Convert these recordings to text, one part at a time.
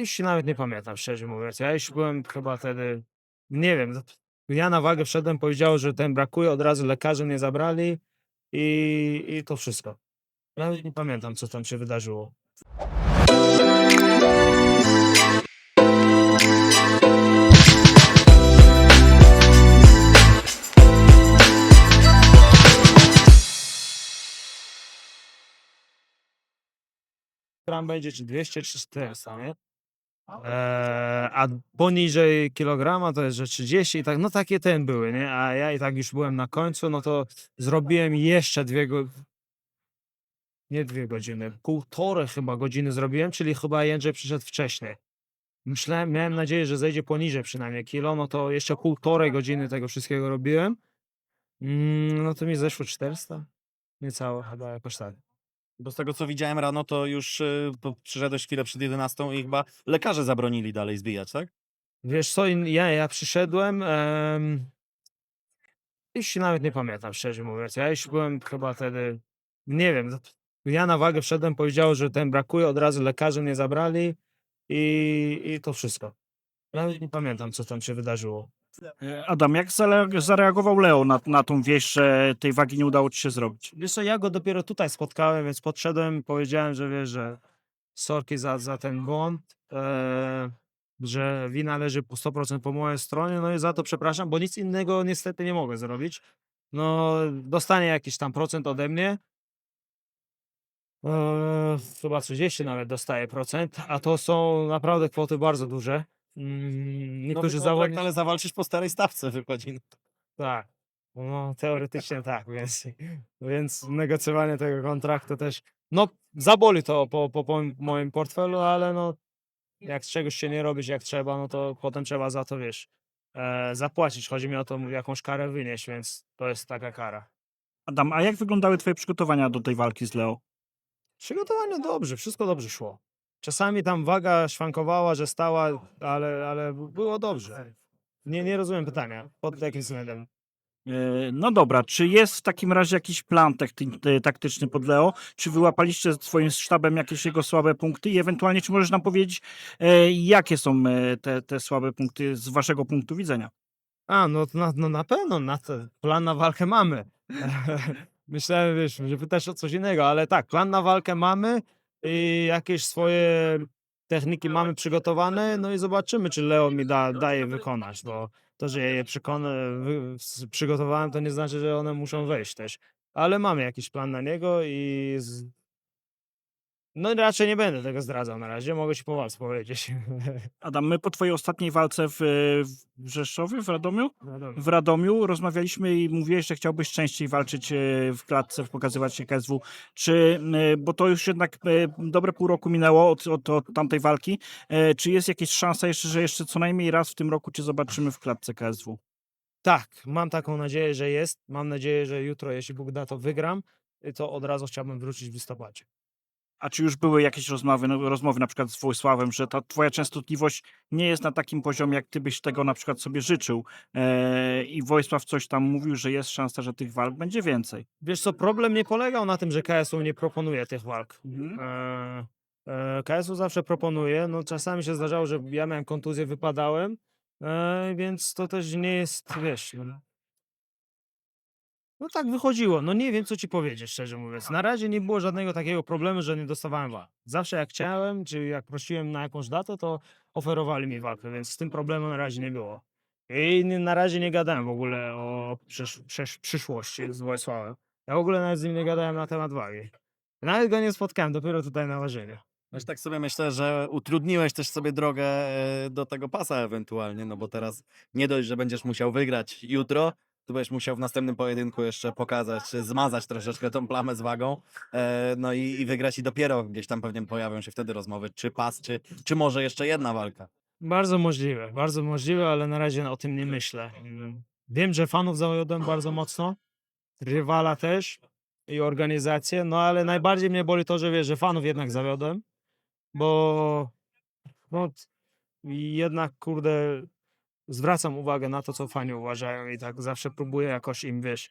Już się nawet nie pamiętam, szczerze mówiąc. Ja już byłem chyba wtedy, nie wiem, ja na wagę wszedłem, powiedział, że ten brakuje, od razu lekarze mnie zabrali i, i to wszystko. Nawet nie pamiętam, co tam się wydarzyło. Gram będzie czy 200 czy 400, nie? Eee, a poniżej kilograma to jest, że 30 i tak, no takie ten były, nie? A ja i tak już byłem na końcu, no to zrobiłem jeszcze dwie go... Nie dwie godziny, półtorej chyba godziny zrobiłem, czyli chyba Jędrzej przyszedł wcześniej. Myślałem, miałem nadzieję, że zejdzie poniżej przynajmniej kilo, no to jeszcze półtorej godziny tego wszystkiego robiłem. Mm, no to mi zeszło 400, niecałe chyba jakoś tak. Bo z tego co widziałem rano, to już y, przyszedłeś chwilę przed 11 i chyba lekarze zabronili dalej zbijać, tak? Wiesz co, ja, ja przyszedłem, em, już się nawet nie pamiętam, szczerze mówiąc. Ja już byłem chyba wtedy, nie wiem, ja na wagę wszedłem, powiedział, że ten brakuje, od razu lekarze mnie zabrali i, i to wszystko. Nawet nie pamiętam, co tam się wydarzyło. E, Adam, jak zareagował Leo na, na tą wieść, że tej wagi nie udało ci się zrobić? Wiesz co, ja go dopiero tutaj spotkałem, więc podszedłem, powiedziałem, że wiesz, że sorki za, za ten błąd, e, że wina leży po 100% po mojej stronie, no i za to przepraszam, bo nic innego niestety nie mogę zrobić. No, dostanie jakiś tam procent ode mnie. E, chyba 30 nawet dostaje procent, a to są naprawdę kwoty bardzo duże. Mm, Niektórzy Nowy kontrakt, zawodnicy... ale zawalczysz po starej stawce wychodzi. Tak. No, teoretycznie tak, więc, więc negocjowanie tego kontraktu też. No, zaboli to po, po, po moim portfelu, ale no, jak z czegoś się nie robić jak trzeba, no to potem trzeba za to, wiesz, e, zapłacić. Chodzi mi o to, jakąś karę wynieść, więc to jest taka kara. Adam, a jak wyglądały twoje przygotowania do tej walki z Leo? Przygotowanie dobrze, wszystko dobrze szło. Czasami tam waga szwankowała, że stała, ale, ale było dobrze. Nie, nie rozumiem pytania. Pod jakim względem? E, No dobra, czy jest w takim razie jakiś plan takty- e, taktyczny pod Leo? Czy wyłapaliście z swoim sztabem jakieś jego słabe punkty i ewentualnie czy możesz nam powiedzieć, e, jakie są te, te słabe punkty z waszego punktu widzenia? A, no, to na, no na pewno, na to, plan na walkę mamy. Myślałem, wiesz, że pytasz o coś innego, ale tak, plan na walkę mamy i jakieś swoje techniki mamy przygotowane, no i zobaczymy, czy Leo mi da, daje wykonać, bo to, że ja je przygotowałem, to nie znaczy, że one muszą wejść też. Ale mamy jakiś plan na niego i. no raczej nie będę tego zdradzał na razie, mogę ci po walce powiedzieć. Adam, my po twojej ostatniej walce w, w Rzeszowie, w Radomiu, w Radomiu rozmawialiśmy i mówiłeś, że chciałbyś częściej walczyć e, w klatce, pokazywać się KSW. Czy, e, bo to już jednak e, dobre pół roku minęło od, od, od tamtej walki, e, czy jest jakaś szansa jeszcze, że jeszcze co najmniej raz w tym roku cię zobaczymy w klatce KSW? Tak, mam taką nadzieję, że jest. Mam nadzieję, że jutro, jeśli Bóg da, to wygram. To od razu chciałbym wrócić w listopadzie. A czy już były jakieś rozmowy, no, rozmowy na przykład z Wojsławem, że ta twoja częstotliwość nie jest na takim poziomie, jak ty byś tego na przykład sobie życzył e, i Wojsław coś tam mówił, że jest szansa, że tych walk będzie więcej? Wiesz co, problem nie polegał na tym, że KSU nie proponuje tych walk. Mhm. E, e, KSU zawsze proponuje. No czasami się zdarzało, że ja miałem kontuzję, wypadałem, e, więc to też nie jest, wiesz. No, tak wychodziło. No nie wiem, co ci powiedzieć, szczerze mówiąc. Na razie nie było żadnego takiego problemu, że nie dostawałem walk. Zawsze jak chciałem, czy jak prosiłem na jakąś datę, to oferowali mi walkę, więc z tym problemu na razie nie było. I nie- na razie nie gadałem w ogóle o przysz, przysz, przyszłości z Wojsławem. Ja w ogóle nawet z nim nie gadałem na temat wagi. Nawet go nie spotkałem, dopiero tutaj na ważeniu. Też tak sobie myślę, że utrudniłeś też sobie drogę e, do tego pasa ewentualnie, no bo teraz nie dość, że będziesz musiał wygrać jutro, będziesz musiał w następnym pojedynku jeszcze pokazać, zmazać troszeczkę tą plamę z wagą, e, no i, i wygrać i dopiero gdzieś tam pewnie pojawią się wtedy rozmowy, czy pas, czy, czy może jeszcze jedna walka. Bardzo możliwe, bardzo możliwe, ale na razie o tym nie myślę. Wiem, że fanów zawiodłem bardzo mocno, rywala też i organizację, no ale najbardziej mnie boli to, że wiesz, że fanów jednak zawiodłem, bo no, jednak kurde zwracam uwagę na to, co fani uważają i tak zawsze próbuję jakoś im, wiesz,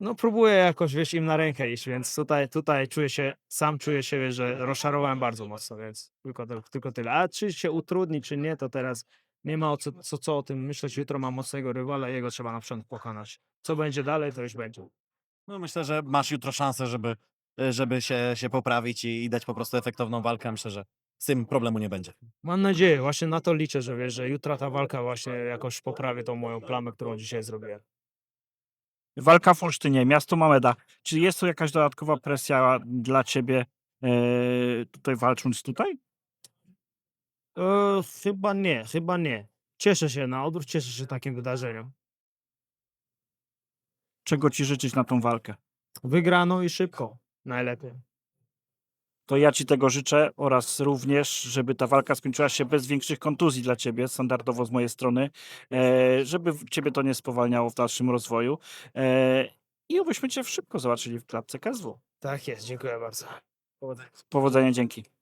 no próbuję jakoś, wiesz, im na rękę iść, więc tutaj, tutaj czuję się, sam czuję się, wiesz, że rozczarowałem bardzo mocno, więc tylko, tylko tyle. A czy się utrudni, czy nie, to teraz nie ma o co, co, co o tym myśleć. Jutro mam mocnego rywala, jego trzeba na początku pokonać. Co będzie dalej, to już będzie. No myślę, że masz jutro szansę, żeby, żeby się, się poprawić i, i dać po prostu efektowną walkę. Myślę, że z tym problemu nie będzie. Mam nadzieję, właśnie na to liczę, że wiesz, że jutra ta walka właśnie jakoś poprawi tą moją plamę, którą dzisiaj zrobiłem. Walka w Olsztynie, miasto Mameda. Czy jest to jakaś dodatkowa presja dla ciebie e, tutaj walcząc tutaj? E, chyba nie, chyba nie. Cieszę się na odwrót, cieszę się takim wydarzeniem. Czego ci życzyć na tą walkę? Wygrano i szybko. Najlepiej. To ja ci tego życzę oraz również, żeby ta walka skończyła się bez większych kontuzji dla ciebie, standardowo z mojej strony, e, żeby ciebie to nie spowalniało w dalszym rozwoju e, i obyśmy cię szybko zobaczyli w klatce KSW. Tak jest, dziękuję bardzo. Powodzenia. Powodzenia, dzięki.